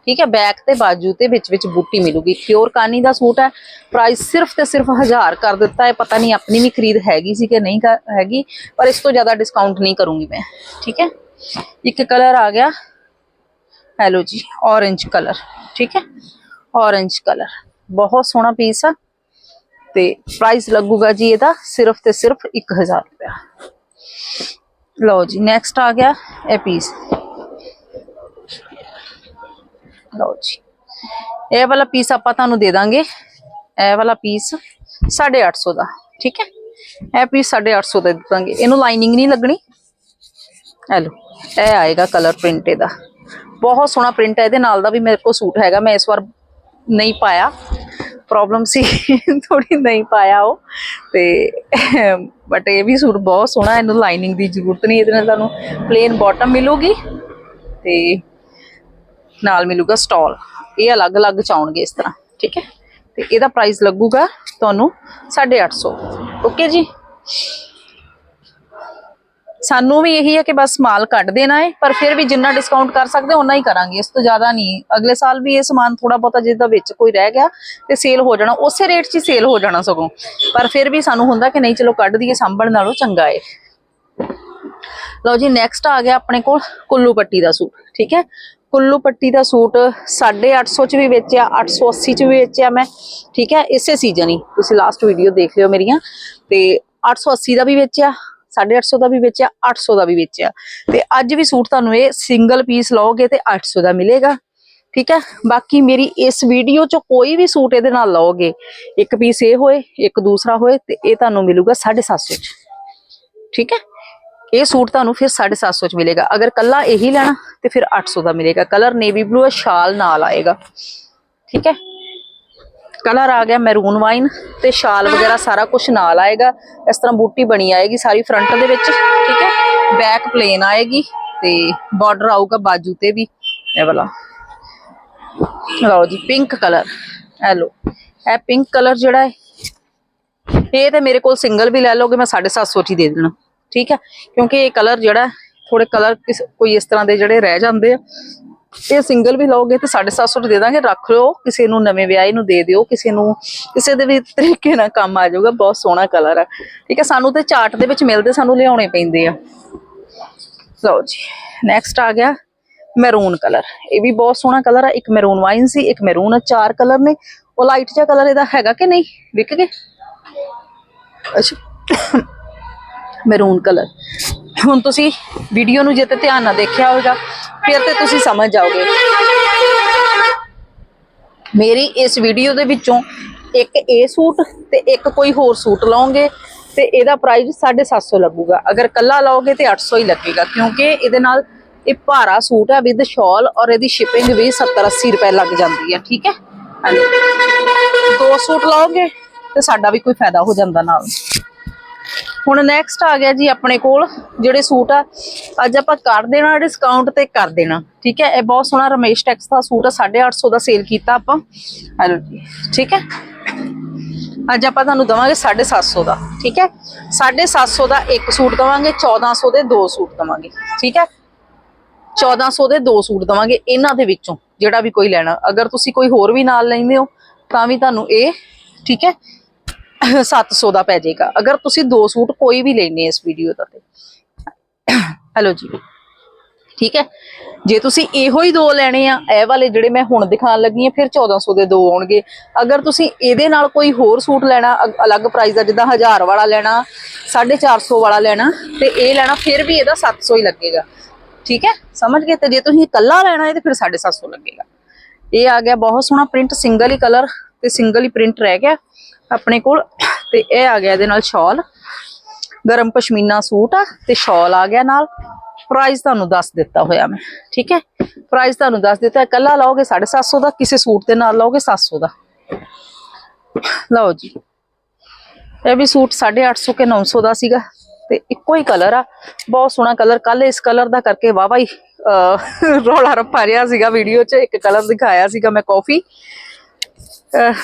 ਠੀਕ ਹੈ, ਬੈਕ ਤੇ ਬਾਜੂ ਤੇ ਵਿੱਚ ਵਿੱਚ ਬੂਟੀ ਮਿਲੂਗੀ। ਪਿਓਰ ਕਾਨੀ ਦਾ ਸੂਟ ਹੈ। ਪ੍ਰਾਈਸ ਸਿਰਫ ਤੇ ਸਿਰਫ 1000 ਕਰ ਦਿੱਤਾ ਹੈ। ਪਤਾ ਨਹੀਂ ਆਪਣੀ ਵੀ ਖਰੀਦ ਹੈਗੀ ਸੀ ਕਿ ਨਹੀਂ ਹੈਗੀ, ਪਰ ਇਸ ਤੋਂ ਜ਼ਿਆਦਾ ਡਿਸਕਾਊਂਟ ਨਹੀਂ ਕਰੂੰਗੀ ਮੈਂ। ਠੀਕ ਹੈ? ਇੱਕ ਕਲਰ ਆ ਗਿਆ। ਹੈਲੋ ਜੀ, orange ਕਲਰ ਠੀਕ ਹੈ? Orange ਕਲਰ ਬਹੁਤ ਸੋਹਣਾ ਪੀਸ ਆ। ਤੇ ਪ੍ਰਾਈਸ ਲੱਗੂਗਾ ਜੀ ਇਹਦਾ ਸਿਰਫ ਤੇ ਸਿਰਫ 1000 ਰੁਪਇਆ। ਲਓ ਜੀ ਨੈਕਸਟ ਆ ਗਿਆ ਇਹ ਪੀਸ ਲਓ ਜੀ। ਇਹ ਵਾਲਾ ਪੀਸ ਆਪਾਂ ਤੁਹਾਨੂੰ ਦੇ ਦਾਂਗੇ। ਇਹ ਵਾਲਾ ਪੀਸ 850 ਦਾ, ਠੀਕ ਹੈ? ਇਹ ਪੀਸ 850 ਦਾ ਦੇ ਦਾਂਗੇ। ਇਹਨੂੰ ਲਾਈਨਿੰਗ ਨਹੀਂ ਲੱਗਣੀ। ਇਹ ਲਓ, ਇਹ ਆਏਗਾ ਕਲਰ ਪ੍ਰਿੰਟ ਇਹਦਾ। ਬਹੁਤ ਸੋਹਣਾ ਪ੍ਰਿੰਟ ਹੈ, ਇਹਦੇ ਨਾਲ ਦਾ ਵੀ ਮੇਰੇ ਕੋਲ ਸੂਟ ਹੈਗਾ। ਮੈਂ ਇਸ ਵਾਰ ਨਹੀਂ ਪਾਇਆ। ਪ੍ਰੋਬਲਮ ਸੀ ਥੋੜੀ ਨਹੀਂ ਪਾਇਆ ਉਹ। ਤੇ ਬਟ ਇਹ ਵੀ ਸੂਟ ਬਹੁਤ ਸੋਹਣਾ ਇਹਨੂੰ ਲਾਈਨਿੰਗ ਦੀ ਜ਼ਰੂਰਤ ਨਹੀਂ, ਇਹਦੇ ਨਾਲ ਤੁਹਾਨੂੰ ਪਲੇਨ ਬਾਟਮ ਮਿਲੂਗੀ। ਤੇ ਨਾਲ ਮਿਲੂਗਾ ਸਟਾਲ। ਇਹ ਅਲੱਗ-ਅਲੱਗ ਚਾਉਣਗੇ ਇਸ ਤਰ੍ਹਾਂ, ਠੀਕ ਹੈ? ਤੇ ਇਹਦਾ ਪ੍ਰਾਈਸ ਲੱਗੂਗਾ ਤੁਹਾਨੂੰ 850 ਓਕੇ ਜੀ? ਸਾਨੂੰ ਵੀ ਇਹੀ ਹੈ ਕਿ ਬਸ ਮਾਲ ਕੱਢ ਦੇਣਾ ਹੈ, ਪਰ ਫਿਰ ਵੀ ਜਿੰਨਾ ਡਿਸਕਾਊਂਟ ਕਰ ਸਕਦੇ ਉਹਨਾਂ ਹੀ ਕਰਾਂਗੇ, ਇਸ ਤੋਂ ਜ਼ਿਆਦਾ ਨਹੀਂ। ਅਗਲੇ ਸਾਲ ਵੀ ਇਹ ਸਮਾਨ ਥੋੜਾ ਬਹੁਤਾ ਜਿੱਦਾਂ ਵਿੱਚ ਕੋਈ ਰਹਿ ਗਿਆ ਤੇ ਸੇਲ ਹੋ ਜਾਣਾ, ਉਸੇ ਰੇਟ 'ਚ ਹੀ ਸੇਲ ਹੋ ਜਾਣਾ ਸਗੋਂ। ਪਰ ਫਿਰ ਵੀ ਸਾਨੂੰ ਹੁੰਦਾ ਕਿ ਨਹੀਂ, ਚਲੋ ਕੱਢ ਦਈਏ, ਸਾਂਭਣ ਨਾਲੋਂ ਚੰਗਾ ਹੈ। ਲਓ ਜੀ ਨੈਕਸਟ ਆ ਗਿਆ ਆਪਣੇ ਕੋਲ ਕੁੱਲੂ ਪੱਟੀ ਦਾ ਸੂਟ, ਠੀਕ ਹੈ? ਕੁੱਲੂ ਪੱਟੀ ਦਾ ਸੂਟ 850 ਚ ਵੀ ਵੇਚਿਆ 880 ਚ ਵੀ ਵੇਚਿਆ ਮੈਂ, ਠੀਕ ਹੈ, ਇਸੇ ਸੀਜ਼ਨ ਹੀ। ਤੁਸੀਂ ਲਾਸਟ ਵੀਡੀਓ ਦੇਖ ਲਿਓ ਮੇਰੀਆਂ। ਤੇ 880 ਦਾ ਵੀ ਵੇਚਿਆ 850 ਦਾ ਵੀ ਵੇਚਿਆ 800 ਦਾ ਵੀ ਵੇਚਿਆ। ਤੇ ਅੱਜ ਵੀ ਸੂਟ ਤੁਹਾਨੂੰ ਇਹ ਸਿੰਗਲ ਪੀਸ ਲਓਗੇ ਤੇ 800 ਦਾ ਮਿਲੇਗਾ, ਠੀਕ ਹੈ? ਬਾਕੀ ਮੇਰੀ ਇਸ ਵੀਡੀਓ ਚ ਕੋਈ ਵੀ ਸੂਟ ਇਹਦੇ ਨਾਲ ਲਓਗੇ, ਇੱਕ ਪੀਸ ਇਹ ਹੋਏ, ਇੱਕ ਦੂਸਰਾ ਹੋਏ, ਤੇ ਇਹ ਤੁਹਾਨੂੰ ਮਿਲੂਗਾ 750 ਚ, ਠੀਕ ਹੈ? ਇਹ ਸੂਟ ਤੁਹਾਨੂੰ ਫਿਰ 750 ਚ ਮਿਲੇਗਾ। ਅਗਰ ਕੱਲਾ ਇਹੀ ਲੈਣਾ, ਤੇ ਫਿਰ 800 ਦਾ ਮਿਲੇਗਾ। ਕਲਰ ਨੇਵੀ ਬਲੂ ਹੈ, ਸ਼ਾਲ ਨਾਲ ਆਏਗਾ। ਠੀਕ ਹੈ? ਕਲਰ ਆ ਗਿਆ ਮੈਰੂਨ ਵਾਈਨ ਤੇ ਸ਼ਾਲ ਵਗੈਰਾ ਸਾਰਾ ਕੁਝ ਨਾਲ ਆਏਗਾ। ਇਸ ਤਰ੍ਹਾਂ ਬੂਟੀ ਬਣੀ ਆਏਗੀ ਸਾਰੀ ਫਰੰਟ ਦੇ ਵਿੱਚ। ਠੀਕ ਹੈ? ਬੈਕ ਪਲੇਨ ਆਏਗੀ ਤੇ ਬਾਰਡਰ ਆਊਗਾ ਬਾਜੂ ਤੇ ਵੀ। ਇਹ ਵਾਲਾ। ਲਓ ਜੀ ਪਿੰਕ ਕਲਰ ਇਹ ਲਓ। ਇਹ ਪਿੰਕ ਕਲਰ ਜਿਹੜਾ ਹੈ, ਇਹ ਤੇ ਮੇਰੇ ਕੋਲ ਸਿੰਗਲ ਵੀ ਲੈ ਲਓਗੇ, ਮੈਂ 750 ਚ ਹੀ ਦੇ ਦੇਣਾ। ਠੀਕ ਹੈ ਕਿਉਂਕਿ ਇਹ ਕਲਰ ਜਿਹੜਾ, ਥੋੜੇ ਕਲਰ ਕੋਈ ਇਸ ਤਰ੍ਹਾਂ ਦੇ ਜਿਹੜੇ ਰਹਿ ਜਾਂਦੇ ਆ। ਇਹ ਸਿੰਗਲ ਵੀ ਲਓਗੇ ਤੇ 750 ਦੇ ਦਾਂਗੇ, ਰੱਖ ਲਿਓ। ਕਿਸੇ ਨੂੰ ਨਵੇਂ ਵਿਆਹੇ ਨੂੰ ਦੇ ਦਿਓ, ਕਿਸੇ ਨੂੰ ਕਿਸੇ ਦੇ ਵੀ ਤਰੀਕੇ ਨਾਲ ਕੰਮ ਆ ਜਾਊਗਾ, ਬਹੁਤ ਸੋਹਣਾ ਕਲਰ ਆ। ਠੀਕ ਹੈ ਸਾਨੂੰ ਤੇ ਚਾਰਟ ਦੇ ਵਿੱਚ ਮਿਲਦੇ, ਸਾਨੂੰ ਲਿਆਉਣੇ ਪੈਂਦੇ ਆ। ਲਓ ਜੀ ਨੈਕਸਟ ਆ ਗਿਆ ਮੈਰੂਨ ਕਲਰ ਇਹ ਵੀ ਬਹੁਤ ਸੋਹਣਾ ਕਲਰ ਆ। ਇੱਕ ਮੈਰੂਨ ਵਾਈਨ ਸੀ, ਇੱਕ ਮੈਰੂਨ ਆ ਚਾਰ ਕਲਰ ਨੇ। ਉਹ ਲਾਈਟ ਜਿਹਾ ਕਲਰ ਇਹਦਾ ਹੈਗਾ ਕਿ ਨਹੀਂ? ਵਿਕ ਗਏ? ਅੱਛਾ। ਮੈਰੂਨ ਕਲਰ ਹੁਣ ਤੁਸੀਂ ਵੀਡੀਓ ਨੂੰ ਜੇ ਤੇ ਧਿਆਨ ਨਾਲ ਦੇਖਿਆ ਹੋਵੇਗਾ ਫਿਰ ਤੇ ਤੁਸੀਂ ਸਮਝ ਜਾਓਗੇ। ਮੇਰੀ ਇਸ ਵੀਡੀਓ ਦੇ ਵਿੱਚੋਂ ਇੱਕ ਇਹ ਸੂਟ ਤੇ ਇੱਕ ਕੋਈ ਹੋਰ ਸੂਟ ਲਓਗੇ ਤੇ ਇਹਦਾ ਪ੍ਰਾਈਸ 750 ਲੱਗੂਗਾ। ਅਗਰ ਕੱਲਾ ਲਾਓਗੇ ਤੇ 800 ਹੀ ਲੱਗੇਗਾ, ਕਿਉਂਕਿ ਇਹਦੇ ਨਾਲ ਇਹ ਭਾਰਾ ਸੂਟ ਹੈ ਵਿਦ ਸ਼ਾਲ ਔਰ ਇਹਦੀ ਸ਼ਿਪਿੰਗ ਵੀ 70 80 ਰੁਪਏ ਲੱਗ ਜਾਂਦੀ ਹੈ ਠੀਕ ਹੈ? ਦੋ ਸੂਟ ਲਾਓਗੇ ਤੇ ਸਾਡਾ ਵੀ ਕੋਈ ਫਾਇਦਾ ਹੋ ਜਾਂਦਾ ਨਾਲ। ਹੁਣ ਨੈਕਸਟ ਆ ਗਿਆ ਜੀ ਆਪਣੇ ਕੋਲ ਜਿਹੜੇ ਸੂਟ ਆ, ਅੱਜ ਆਪਾਂ ਕਰ ਦੇਣਾ ਡਿਸਕਾਊਂਟ ਤੇ ਕਰ ਦੇਣਾ, ਠੀਕ ਹੈ? ਇਹ ਬਹੁਤ ਸੋਹਣਾ ਰਮੇਸ਼ ਟੈਕਸ ਦਾ ਸੂਟ ਆ 850 ਦਾ ਸੇਲ ਕੀਤਾ ਆਪਾਂ। ਹਲੋ ਠੀਕ ਹੈ? ਅੱਜ ਆਪਾਂ ਤੁਹਾਨੂੰ ਦਵਾਂਗੇ 750 ਦਾ, ਠੀਕ ਹੈ? 750 ਦਾ ਇੱਕ ਸੂਟ ਦਵਾਂਗੇ 1400 ਦੇ ਦੋ ਸੂਟ ਦਵਾਂਗੇ, ਠੀਕ ਹੈ? 1400 ਦੇ ਦੋ ਸੂਟ ਦਵਾਂਗੇ ਇਹਨਾਂ ਦੇ ਵਿੱਚੋਂ, ਜਿਹੜਾ ਵੀ ਕੋਈ ਲੈਣਾ। ਅਗਰ ਤੁਸੀਂ ਕੋਈ ਹੋਰ ਵੀ ਨਾਲ ਲੈਂਦੇ ਹੋ, ਤਾਂ ਵੀ ਤੁਹਾਨੂੰ ਇਹ, ਠੀਕ ਹੈ? 700 ਦਾ ਪੈ ਜਾਏਗਾ। ਅਗਰ ਤੁਸੀਂ ਦੋ ਸੂਟ ਕੋਈ ਵੀ ਲੈਣੇ ਇਸ ਵੀਡੀਓ ਦਾ ਤੇ। ਹੈਲੋ ਜੀ। ਠੀਕ ਹੈ? ਜੇ ਤੁਸੀਂ ਇਹੋ ਹੀ ਦੋ ਲੈਣੇ ਆ, ਇਹ ਵਾਲੇ ਜਿਹੜੇ ਮੈਂ ਹੁਣ ਦਿਖਾਉਣ ਲੱਗੀ ਆ ਫਿਰ 1400 ਦੇ ਦੋ ਆਉਣਗੇ। ਅਗਰ ਤੁਸੀਂ ਇਹਦੇ ਨਾਲ ਕੋਈ ਹੋਰ ਸੂਟ ਲੈਣਾ ਅਲੱਗ ਪ੍ਰਾਈਸ ਦਾ, ਜਿੱਦਾਂ 1000 ਵਾਲਾ ਲੈਣਾ 450 ਵਾਲਾ ਲੈਣਾ, ਤੇ ਇਹ ਲੈਣਾ, ਫਿਰ ਵੀ ਇਹਦਾ 700 ਹੀ ਲੱਗੇਗਾ। ਠੀਕ ਹੈ? ਸਮਝ ਗਏ? ਤੇ ਜੇ ਤੁਸੀਂ ਇਕੱਲਾ ਲੈਣਾ ਹੈ, ਤੇ ਫਿਰ 750 ਲੱਗੇਗਾ। ਇਹ ਆ ਗਿਆ ਬਹੁਤ ਸੋਹਣਾ ਪ੍ਰਿੰਟ ਸਿੰਗਲ ਹੀ ਕਲਰ ਤੇ ਸਿੰਗਲ ਹੀ ਪ੍ਰਿੰਟ ਰਹਿ ਗਿਆ। ਆਪਣੇ ਕੋਲ ਤੇ ਇਹ ਆ ਗਿਆ ਇਹਦੇ ਨਾਲ ਸ਼ਾਲ। ਗਰਮ ਪਸ਼ਮੀਨਾ ਸੂਟ ਆ ਤੇ ਸ਼ਾਲ ਆ ਗਿਆ ਨਾਲ। ਪ੍ਰਾਈਸ ਤੁਹਾਨੂੰ ਦੱਸ ਦਿੱਤਾ ਹੋਇਆ ਮੈਂ ਠੀਕ ਹੈ? ਪ੍ਰਾਈਸ ਤੁਹਾਨੂੰ ਦੱਸ ਦਿੱਤਾ ਇਕੱਲਾ ਲਓਗੇ 750 ਦਾ ਕਿਸੇ ਸੂਟ ਦੇ ਨਾਲ ਲਓਗੇ 700 ਦਾ। ਲਓ ਜੀ। ਇਹ ਵੀ ਸੂਟ 850 ਕੇ 900 ਦਾ ਸੀਗਾ ਤੇ ਇੱਕੋ ਹੀ ਕਲਰ ਆ। ਬਹੁਤ ਸੋਹਣਾ ਕਲਰ ਕੱਲ ਇਸ ਕਲਰ ਦਾ ਕਰਕੇ ਵਾਵਾ ਹੀ ਅਹ, ਰੌਲਾ ਰੱਪਾ ਰਿਹਾ ਸੀਗਾ ਵੀਡੀਓ 'ਚ। ਇੱਕ ਕਲਰ ਦਿਖਾਇਆ ਸੀਗਾ ਮੈਂ ਕਾਫੀ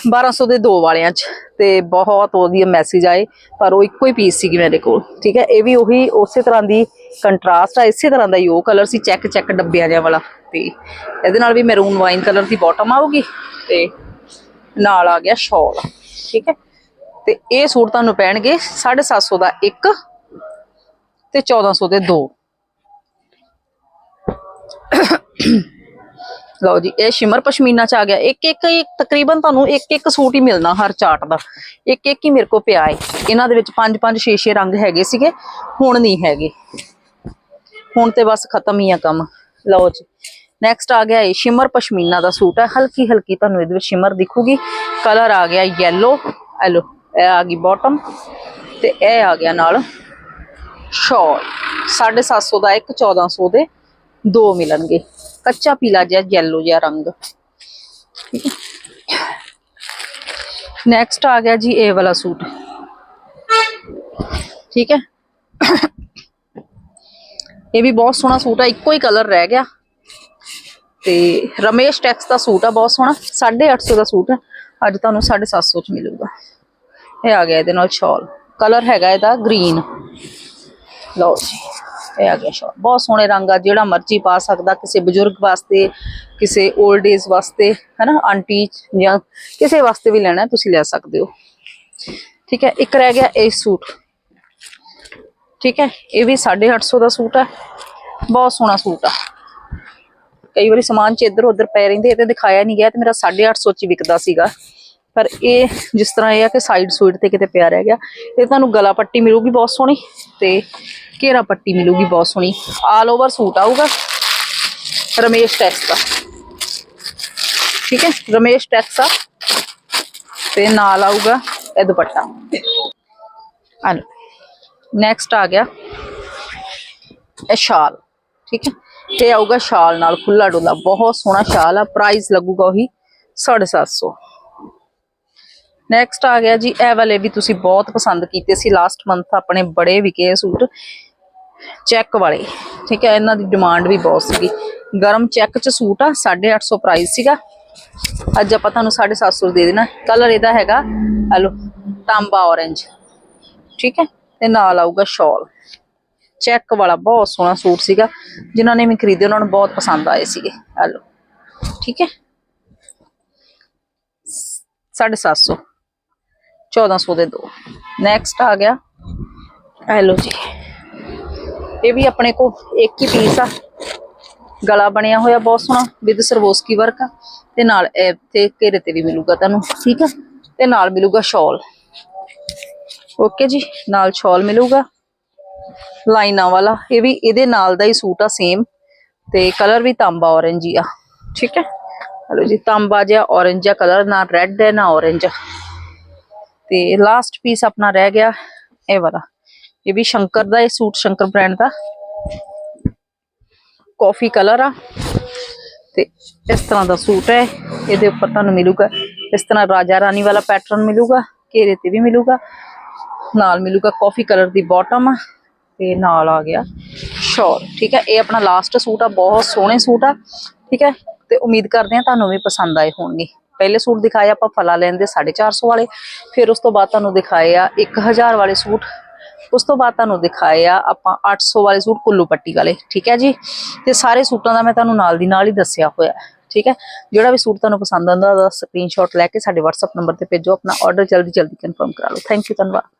1200 ਦੇ ਦੋ ਵਾਲਿਆਂ 'ਚ ਤੇ ਬਹੁਤ ਵਧੀਆ ਮੈਸੇਜ ਆਏ, ਪਰ ਉਹ ਇੱਕੋ ਹੀ ਪੀਸ ਸੀਗੀ ਮੇਰੇ ਕੋਲ, ਠੀਕ ਹੈ? ਇਹ ਵੀ ਉਹੀ ਉਸੇ ਤਰ੍ਹਾਂ ਦੀ ਕੰਟਰਾਸਟ ਆ, ਇਸੇ ਤਰ੍ਹਾਂ ਦਾ ਹੀ ਉਹ ਕਲਰ ਸੀ ਚੈੱਕ ਚੈੱਕ ਡੱਬਿਆਂ ਜਿਹਾ ਵਾਲਾ ਤੇ ਇਹਦੇ ਨਾਲ ਵੀ ਮੈਰੂਨ ਵਾਈਨ ਕਲਰ ਦੀ ਬਾਟਮ ਆਊਗੀ ਤੇ ਨਾਲ ਆ ਗਿਆ ਸ਼ਾਲ ਠੀਕ ਹੈ? ਤੇ ਇਹ ਸੂਟ ਤੁਹਾਨੂੰ ਪੈਣਗੇ 750 ਦਾ ਇੱਕ ਤੇ 1400 ਦੇ ਦੋ। ਲਓ ਜੀ, ਇਹ ਸ਼ਿਮਰ ਪਸ਼ਮੀਨਾ ਚ ਆ ਗਿਆ। ਇੱਕ ਇੱਕ ਤਕਰੀਬਨ ਤੁਹਾਨੂੰ ਇੱਕ ਇੱਕ ਸੂਟ ਹੀ ਮਿਲਣਾ ਹਰ ਚਾਰਟ ਦਾ। ਇੱਕ ਇੱਕ ਹੀ ਮੇਰੇ ਕੋ ਪਿਆ ਹੈ ਇਹਨਾਂ ਦੇ ਵਿੱਚ ਪੰਜ ਪੰਜ, ਛੇ ਛੇ ਰੰਗ ਹੈਗੇ ਸੀਗੇ। ਹੁਣ ਨਹੀਂ ਹੈਗੇ। ਹੁਣ ਤੇ ਬਸ ਖਤਮ ਹੀ ਆ ਕੰਮ। ਲਓ ਜੀ ਨੈਕਸਟ ਆ ਗਿਆ ਇਹ ਸ਼ਿਮਰ ਪਸ਼ਮੀਨਾ ਦਾ ਸੂਟ ਹੈ। ਹਲਕੀ ਹਲਕੀ ਤੁਹਾਨੂੰ ਇਹਦੇ ਵਿੱਚ ਸ਼ਿਮਰ ਦਿਖੂਗੀ। ਕਲਰ ਆ ਗਿਆ ਯੈਲੋ ਐਲੋ ਇਹ ਆ ਗਈ ਬਾਟਮ ਤੇ ਇਹ ਆ ਗਿਆ ਨਾਲ ਸ਼ਾਲ 750 ਦਾ ਇੱਕ 1400 ਦੇ ਦੋ ਮਿਲਣਗੇ। ਕੱਚਾ ਪੀਲਾ ਜਿਹਾ ਯੈਲੋ ਜਿਹਾ ਰੰਗ। ਨੈਕਸਟ ਆ ਗਿਆ ਜੀ ਇਹ ਵਾਲਾ ਸੂਟ। ਠੀਕ ਹੈ। ਇਹ ਵੀ ਬਹੁਤ ਸੋਹਣਾ ਸੂਟ ਆ, ਇੱਕੋ ਹੀ ਕਲਰ ਰਹਿ ਗਿਆ। ਤੇ ਰਮੇਸ਼ ਟੈਕਸ ਦਾ ਸੂਟ ਆ, ਬਹੁਤ ਸੋਹਣਾ। 850 ਦਾ ਸੂਟ ਆ ਅੱਜ ਤੁਹਾਨੂੰ 750 ਚ ਮਿਲੂਗਾ। ਇਹ ਆ ਗਿਆ ਇਹਦੇ ਨਾਲ ਸ਼ਾਲ ਕਲਰ ਹੈਗਾ ਇਹਦਾ ਗ੍ਰੀਨ ਲਓ ਜੀ। ਇਹ ਆ ਗਿਆ ਸ਼ਾਲ ਬਹੁਤ ਸੋਹਣੇ ਰੰਗ ਆ, ਜਿਹੜਾ ਮਰਜ਼ੀ ਪਾ ਸਕਦਾ, ਕਿਸੇ ਬਜ਼ੁਰਗ ਵਾਸਤੇ, ਕਿਸੇ 올ਡ ਏਜ ਵਾਸਤੇ, ਹੈਨਾ ਆਂਟੀ ਜਾਂ ਕਿਸੇ ਵਾਸਤੇ ਵੀ ਲੈਣਾ, ਤੁਸੀਂ ਲੈ ਸਕਦੇ ਹੋ। ਠੀਕ ਹੈ, ਇੱਕ ਰਹਿ ਗਿਆ ਇਹ ਸੂਟ। ਠੀਕ ਹੈ, ਇਹ ਵੀ 850 ਦਾ ਸੂਟ ਹੈ ਬਹੁਤ ਸੋਹਣਾ ਸੂਟ ਆ। ਕਈ ਵਾਰੀ ਸਮਾਨ ਚ ਇੱਧਰ ਉੱਧਰ ਪੈ ਰਹਿੰਦੇ ਇਹ ਤੇ ਦਿਖਾਇਆ ਨਹੀਂ ਗਿਆ ਤੇ ਮੇਰਾ 850 ਚ ਵਿਕਦਾ ਸੀਗਾ। ਪਰ ਇਹ ਜਿਸ ਤਰ੍ਹਾਂ ਇਹ ਆ ਕਿ ਸਾਈਡ ਸੂਟ ਤੇ ਕਿਤੇ ਪਿਆ ਰਹਿ ਗਿਆ, ਇਹ ਤੁਹਾਨੂੰ ਗਲਾ ਪੱਟੀ ਮਿਲੂਗੀ ਬਹੁਤ ਸੋਹਣੀ ਤੇ ਘੇਰਾ ਪੱਟੀ ਮਿਲੂਗੀ ਬਹੁਤ ਸੋਹਣੀ। ਆਲ ਓਵਰ ਸੂਟ ਆਊਗਾ। ਰਮੇਸ਼ ਟੈਕਸ ਦਾ। ਠੀਕ ਹੈ? ਰਮੇਸ਼ ਟੈਕਸ ਆ। ਤੇ ਨਾਲ ਆਊਗਾ ਇਹ ਦੁਪੱਟਾ। ਆ ਨੈਕਸਟ ਆ ਗਿਆ। ਇਹ ਸ਼ਾਲ। ਠੀਕ ਹੈ? ਤੇ ਆਊਗਾ ਸ਼ਾਲ ਨਾਲ ਖੁੱਲਾ ਡੋਲਾ। ਬਹੁਤ ਸੋਹਣਾ ਸ਼ਾਲ ਆ। ਪ੍ਰਾਈਸ ਲੱਗੂਗਾ ਉਹੀ 750 ਨੈਕਸਟ ਆ ਗਿਆ ਜੀ, ਇਹ ਵਾਲੇ ਵੀ ਤੁਸੀਂ ਬਹੁਤ ਪਸੰਦ ਕੀਤੇ ਸੀ ਲਾਸਟ ਮੰਥ ਆਪਣੇ ਬੜੇ ਵਿਕੇ ਸੂਟ। ਚੈੱਕ ਵਾਲੇ, ਠੀਕ ਹੈ, ਇਹਨਾਂ ਦੀ ਡਿਮਾਂਡ ਵੀ ਬਹੁਤ ਸੀਗੀ। ਗਰਮ ਚੈੱਕ ਚ ਸੂਟ ਆ 850 ਪ੍ਰਾਈਸ ਸੀਗਾ। ਅੱਜ ਆਪਾਂ ਤੁਹਾਨੂੰ 750 ਦੇ ਦੇਣਾ। ਕਲਰ ਇਹਦਾ ਹੈਗਾ ਹਲੋ ਤਾਂਬਾ orange, ਠੀਕ ਹੈ, ਤੇ ਨਾਲ ਆਊਗਾ ਸ਼ਾਲ ਚੈੱਕ ਵਾਲਾ ਬਹੁਤ ਸੋਹਣਾ ਸੂਟ ਸੀਗਾ, ਜਿਨ੍ਹਾਂ ਨੇ ਵੀ ਖਰੀਦੇ, ਉਹਨਾਂ ਨੂੰ ਬਹੁਤ ਪਸੰਦ ਆਏ ਸੀਗੇ। ਹਲੋ ਠੀਕ ਹੈ 750 1400 ਦੇ ਦੋ। ਨੈਕਸਟ ਆ ਗਿਆ। ਹੈਲੋ ਜੀ। ਇਹ ਵੀ ਆਪਣੇ ਕੋ ਇੱਕ ਹੀ ਪੀਸ ਆ। ਗਲਾ ਬਣਿਆ ਹੋਇਆ ਬਹੁਤ ਸੋਹਣਾ ਵਿਦ ਸਰਵੋਸਕੀ ਵਰਕ ਆ। ਤੇ ਨਾਲ ਇਹ ਤੇ ਘੇਰੇ ਤੇ ਵੀ ਮਿਲੂਗਾ ਤੁਹਾਨੂੰ, ਠੀਕ ਆ? ਤੇ ਨਾਲ ਮਿਲੂਗਾ ਸ਼ਾਲ ਓਕੇ ਜੀ, ਨਾਲ ਸ਼ਾਲ ਮਿਲੂਗਾ। ਲਾਈਨਾਂ ਵਾਲਾ, ਇਹ ਵੀ ਇਹਦੇ ਨਾਲ ਦਾ ਹੀ ਸੂਟ ਆ ਸੇਮ ਤੇ ਕਲਰ ਵੀ ਤਾਂਬਾ orange ਹੀ ਆ, ਠੀਕ ਹੈ? ਹਲੋ ਜੀ, ਤਾਂਬਾ ਜਿਹਾ orange ਜਿਹਾ ਕਲਰ ਨਾ ਰੈੱਡ ਹੈ, ਨਾ orange ਤੇ ਲਾਸਟ ਪੀਸ ਆਪਣਾ ਰਹਿ ਗਿਆ ਇਹ ਵਾਲਾ। ਇਹ ਵੀ ਸ਼ੰਕਰ ਦਾ, ਇਹ ਸੂਟ ਸ਼ੰਕਰ ਬ੍ਰਾਂਡ ਦਾ। ਕਾਫੀ ਕਲਰ ਆ। ਤੇ ਇਸ ਤਰ੍ਹਾਂ ਦਾ ਸੂਟ ਹੈ। ਇਹਦੇ ਉੱਪਰ ਤੁਹਾਨੂੰ ਮਿਲੂਗਾ, ਇਸ ਤਰ੍ਹਾਂ ਰਾਜਾ ਰਾਣੀ ਵਾਲਾ ਪੈਟਰਨ ਮਿਲੂਗਾ, ਘੇਰੇ ਤੇ ਵੀ ਮਿਲੂਗਾ। ਨਾਲ ਮਿਲੂਗਾ ਕਾਫੀ ਕਲਰ ਦੀ ਬਾਟਮ ਆ, ਤੇ ਨਾਲ ਆ ਗਿਆ ਸ਼ਾਲ ਠੀਕ ਹੈ, ਇਹ ਆਪਣਾ ਲਾਸਟ ਸੂਟ ਆ, ਬਹੁਤ ਸੋਹਣੇ ਸੂਟ ਆ। ਠੀਕ ਹੈ, ਤੇ ਉਮੀਦ ਕਰਦੇ ਹਾਂ ਤੁਹਾਨੂੰ ਵੀ ਪਸੰਦ ਆਏ ਹੋਣਗੇ। ਪਹਿਲੇ ਸੂਟ ਦਿਖਾਏ ਆਪਾਂ ਫਲਾ ਲੈਣ ਦੇ 450 ਵਾਲੇ, ਫਿਰ ਉਸ ਤੋਂ ਬਾਅਦ ਤੁਹਾਨੂੰ ਦਿਖਾਏ ਆ 1000 ਵਾਲੇ ਸੂਟ, ਉਸ ਤੋਂ ਬਾਅਦ ਤੁਹਾਨੂੰ ਦਿਖਾਏ ਆ ਆਪਾਂ 800 ਵਾਲੇ ਸੂਟ ਕੁੱਲੂ ਪੱਟੀ ਵਾਲੇ, ਠੀਕ ਹੈ ਜੀ? ਤੇ ਸਾਰੇ ਸੂਟਾਂ ਦਾ ਮੈਂ ਤੁਹਾਨੂੰ ਨਾਲ ਦੀ ਨਾਲ ਹੀ ਦੱਸਿਆ ਹੋਇਆ ਹੈ ਠੀਕ ਹੈ? ਜਿਹੜਾ ਵੀ ਸੂਟ ਤੁਹਾਨੂੰ ਪਸੰਦ ਆਉਂਦਾ ਉਹਦਾ ਸਕਰੀਨਸ਼ਾਟ ਲੈ ਕੇ ਸਾਡੇ WhatsApp ਨੰਬਰ ਤੇ ਭੇਜੋ, ਆਪਣਾ ਆਰਡਰ ਜਲਦੀ ਜਲਦੀ ਕਨਫਰਮ ਕਰਾ ਲਓ। ਥੈਂਕ ਯੂ ਧੰਨਵਾਦ।